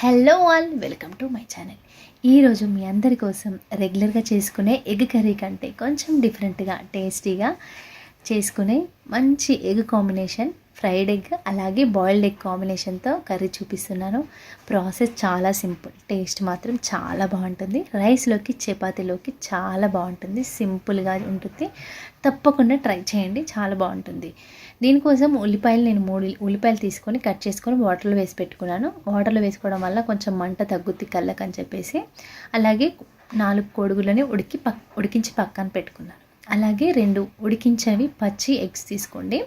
Hello all welcome to my channel ఈరోజు మీ అందరి కోసం రెగ్యులర్గా చేసుకునే ఎగ్ కర్రీ కంటే కొంచెం డిఫరెంట్గా టేస్టీగా చేసుకునే మంచి ఎగ్ కాంబినేషన్ ఫ్రైడ్ ఎగ్ అలాగే బాయిల్డ్ ఎగ్ కాంబినేషన్తో కర్రీ చూపిస్తున్నాను. ప్రాసెస్ చాలా సింపుల్ టేస్ట్ మాత్రం చాలా బాగుంటుంది. రైస్లోకి చపాతీలోకి చాలా బాగుంటుంది. సింపుల్గా ఉంటుంది. తప్పకుండా ట్రై చేయండి చాలా బాగుంటుంది. దీనికోసం ఉల్లిపాయలు నేను మూడు ఉల్లిపాయలు తీసుకొని కట్ చేసుకొని వాటర్లో వేసి పెట్టుకున్నాను. వాటర్లో వేసుకోవడం వల్ల కొంచెం మంట తగ్గుద్ది కళ్ళకని అని చెప్పేసి. అలాగే నాలుగు కోడుగులని ఉడికి పక్ ఉడికించి పక్కన పెట్టుకున్నాను. అలాగే రెండు ఉడికించినవి పచ్చి ఎగ్స్ తీసుకోండి.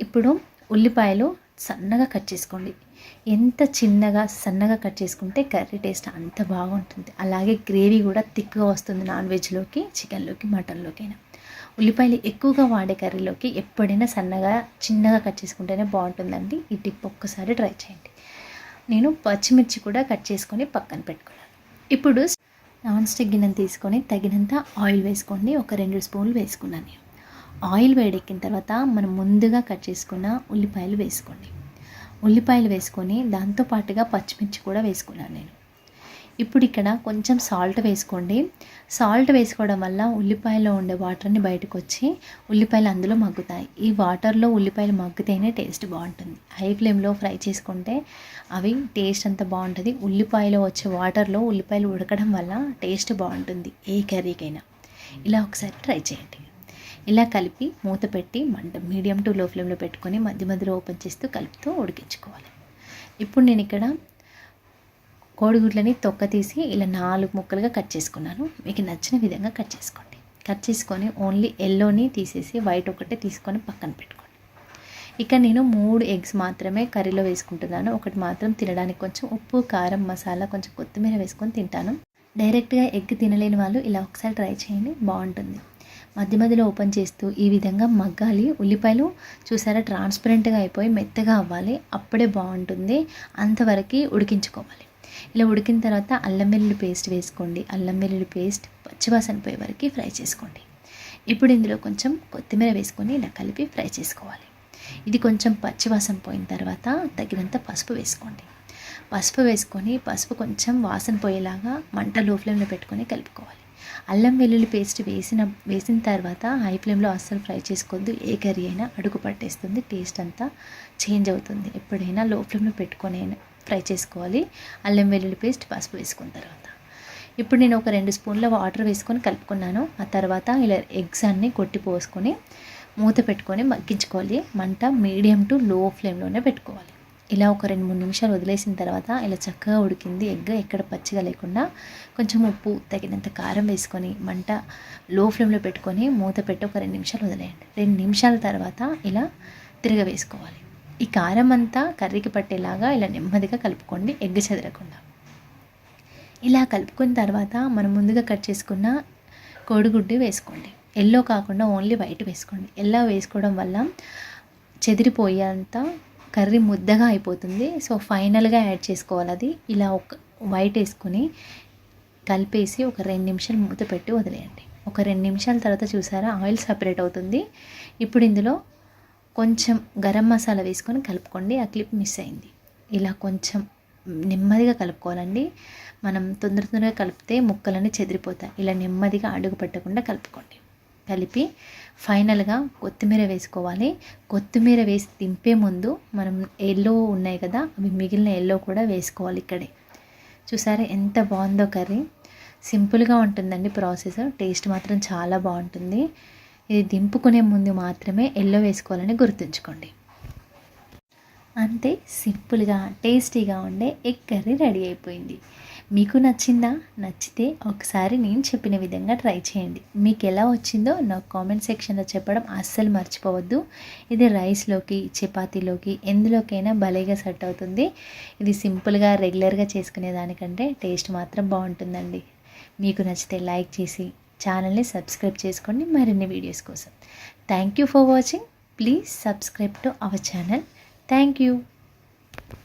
ఇప్పుడు ఉల్లిపాయలు సన్నగా కట్ చేసుకోండి. ఎంత చిన్నగా సన్నగా కట్ చేసుకుంటే కర్రీ టేస్ట్ అంత బాగుంటుంది. అలాగే గ్రేవీ కూడా థిక్గా వస్తుంది నాన్ వెజ్లోకి చికెన్లోకి మటన్లోకైనా. ఉల్లిపాయలు ఎక్కువగా వాడే కర్రీలోకి ఎప్పుడైనా సన్నగా చిన్నగా కట్ చేసుకుంటేనే బాగుంటుందండి. ఈ టిప్ ఒక్కసారి ట్రై చేయండి. నేను పచ్చిమిర్చి కూడా కట్ చేసుకొని పక్కన పెట్టుకున్నాను. ఇప్పుడు నాన్ స్టిక్ గిన్నెను తీసుకొని తగినంత ఆయిల్ వేసుకోండి. ఒక రెండు స్పూన్లు వేసుకున్నాను నేను. ఆయిల్ వేడెక్కిన తర్వాత మనం ముందుగా కట్ చేసుకున్న ఉల్లిపాయలు వేసుకోండి. ఉల్లిపాయలు వేసుకొని దాంతో పాటుగా పచ్చిమిర్చి కూడా వేసుకున్నాను నేను. ఇప్పుడు ఇక్కడ కొంచెం సాల్ట్ వేసుకోండి. సాల్ట్ వేసుకోవడం వల్ల ఉల్లిపాయలో ఉండే వాటర్ని బయటకు వచ్చి ఉల్లిపాయలు అందులో మగ్గుతాయి. ఈ వాటర్లో ఉల్లిపాయలు మగ్గితేనే టేస్ట్ బాగుంటుంది. హై ఫ్లేమ్లో ఫ్రై చేసుకుంటే అవి టేస్ట్ అంత బాగుంటుంది. ఉల్లిపాయలో వచ్చే వాటర్లో ఉల్లిపాయలు ఉడకడం వల్ల టేస్ట్ బాగుంటుంది ఏ కర్రీకైనా. ఇలా ఒకసారి ట్రై చేయండి. ఇలా కలిపి మూత పెట్టి మంట మీడియం టు లో ఫ్లేమ్లో పెట్టుకొని మధ్య మధ్యలో ఓపెన్ చేస్తూ కలుపుతూ ఉడికించుకోవాలి. ఇప్పుడు నేను ఇక్కడ కోడిగుడ్లని తొక్క తీసి ఇలా నాలుగు ముక్కలుగా కట్ చేసుకున్నాను. మీకు నచ్చిన విధంగా కట్ చేసుకోండి. కట్ చేసుకొని ఓన్లీ ఎల్లోని తీసేసి వైట్ ఒకటే తీసుకొని పక్కన పెట్టుకోండి. ఇక నేను మూడు ఎగ్స్ మాత్రమే కర్రీలో వేసుకుంటున్నాను. ఒకటి మాత్రం తినడానికి కొంచెం ఉప్పు కారం మసాలా కొంచెం కొత్తిమీర వేసుకొని తింటాను. డైరెక్ట్గా ఎగ్ తినలేని వాళ్ళు ఇలా ఒకసారి ట్రై చేయండి బాగుంటుంది. మధ్య మధ్యలో ఓపెన్ చేస్తూ ఈ విధంగా మగ్గాలి. ఉల్లిపాయలు చూసారా ట్రాన్స్పరెంట్గా అయిపోయి మెత్తగా అవ్వాలి. అప్పుడే బాగుంటుంది. అంతవరకు ఉడికించుకోవాలి. ఇలా ఉడికిన తర్వాత అల్లం వెల్లుల్లి పేస్ట్ వేసుకోండి. అల్లం వెల్లుల్లి పేస్ట్ పచ్చివాసన పోయే వరకు ఫ్రై చేసుకోండి. ఇప్పుడు ఇందులో కొంచెం కొత్తిమీర వేసుకొని ఇలా కలిపి ఫ్రై చేసుకోవాలి. ఇది కొంచెం పచ్చివాసన పోయిన తర్వాత తగినంత పసుపు వేసుకోండి. పసుపు వేసుకొని పసుపు కొంచెం వాసన పోయేలాగా మంట లో ఫ్లేమ్లో పెట్టుకొని కలుపుకోవాలి. అల్లం వెల్లుల్లి పేస్ట్ వేసిన వేసిన తర్వాత హై ఫ్లేమ్లో అస్సలు ఫ్రై చేసుకోవద్దు. ఏ కర్రీ అయినా అడుగు పట్టేస్తుంది. టేస్ట్ అంతా చేంజ్ అవుతుంది. ఎప్పుడైనా లో ఫ్లేమ్లో పెట్టుకొని ఫ్రై చేసుకోవాలి. అల్లం వెల్లుల్లి పేస్ట్ పసుపు వేసుకున్న తర్వాత. ఇప్పుడు నేను ఒక రెండు స్పూన్ల వాటర్ వేసుకొని కలుపుకున్నాను. ఆ తర్వాత ఇలా ఎగ్స్ అన్నీ కొట్టి పోసుకొని మూత పెట్టుకొని మగ్గించుకోవాలి. మంట మీడియం టు లో ఫ్లేమ్లోనే పెట్టుకోవాలి. ఇలా ఒక రెండు మూడు నిమిషాలు వదిలేసిన తర్వాత ఇలా చక్కగా ఉడికింది ఎగ్. ఎక్కడ పచ్చిగా లేకుండా కొంచెం ఉప్పు తగినంత కారం వేసుకొని మంట లో ఫ్లేమ్లో పెట్టుకొని మూత పెట్టి ఒక రెండు నిమిషాలు వదిలేయండి. రెండు నిమిషాల తర్వాత ఇలా తిరగ వేసుకోవాలి. ఈ కారం అంతా కర్రీకి పట్టేలాగా ఇలా నెమ్మదిగా కలుపుకోండి ఎగ్ చెదరకుండా. ఇలా కలుపుకున్న తర్వాత మనం ముందుగా కట్ చేసుకున్న కోడిగుడ్డు వేసుకోండి. ఎల్లో కాకుండా ఓన్లీ వైట్ వేసుకోండి. ఎల్లో వేసుకోవడం వల్ల చెదిరిపోయేంత కర్రీ ముద్దగా అయిపోతుంది. సో ఫైనల్గా యాడ్ చేసుకోవాలి అది. ఇలా ఒక వైట్ వేసుకొని కలిపేసి ఒక రెండు నిమిషాలు మూత పెట్టి వదిలేయండి. ఒక రెండు నిమిషాల తర్వాత చూసారా ఆయిల్ సపరేట్ అవుతుంది. ఇప్పుడు ఇందులో కొంచెం గరం మసాలా వేసుకొని కలుపుకోండి. ఆ క్లిప్ మిస్ అయింది. ఇలా కొంచెం నెమ్మదిగా కలుపుకోవాలండి. మనం తొందర తొందరగా కలిపితే ముక్కలన్నీ చెదిరిపోతాయి. ఇలా నెమ్మదిగా అడుగు పెట్టకుండా కలుపుకోండి. కలిపి ఫైనల్గా కొత్తిమీర వేసుకోవాలి. కొత్తిమీర వేసి దింపే ముందు మనం ఎల్లో ఉన్నాయి కదా అవి మిగిలిన ఎల్లో కూడా వేసుకోవాలి ఇక్కడే. చూసారా ఎంత బాగుందో కర్రీ. సింపుల్గా ఉంటుందండి ప్రాసెస్. టేస్ట్ మాత్రం చాలా బాగుంటుంది. ఇది దింపుకునే ముందు మాత్రమే ఎల్లో వేసుకోవాలని గుర్తుంచుకోండి. అంతే సింపుల్గా టేస్టీగా ఉండే ఎగ్ కర్రీ రెడీ అయిపోయింది. మీకు నచ్చిందా? నచ్చితే ఒకసారి నేను చెప్పిన విధంగా ట్రై చేయండి. మీకు ఎలా వచ్చిందో నాకు కామెంట్ సెక్షన్లో చెప్పడం అస్సలు మర్చిపోవద్దు. ఇది రైస్లోకి చపాతీలోకి ఎందులోకైనా భలేగా సెట్ అవుతుంది. ఇది సింపుల్గా రెగ్యులర్గా చేసుకునే దానికంటే టేస్ట్ మాత్రం బాగుంటుందండి. మీకు నచ్చితే లైక్ చేసి ఛానల్ని సబ్స్క్రైబ్ చేసుకోండి. మరిన్ని వీడియోస్ కోసం. Thank you for watching please subscribe to our channel thank you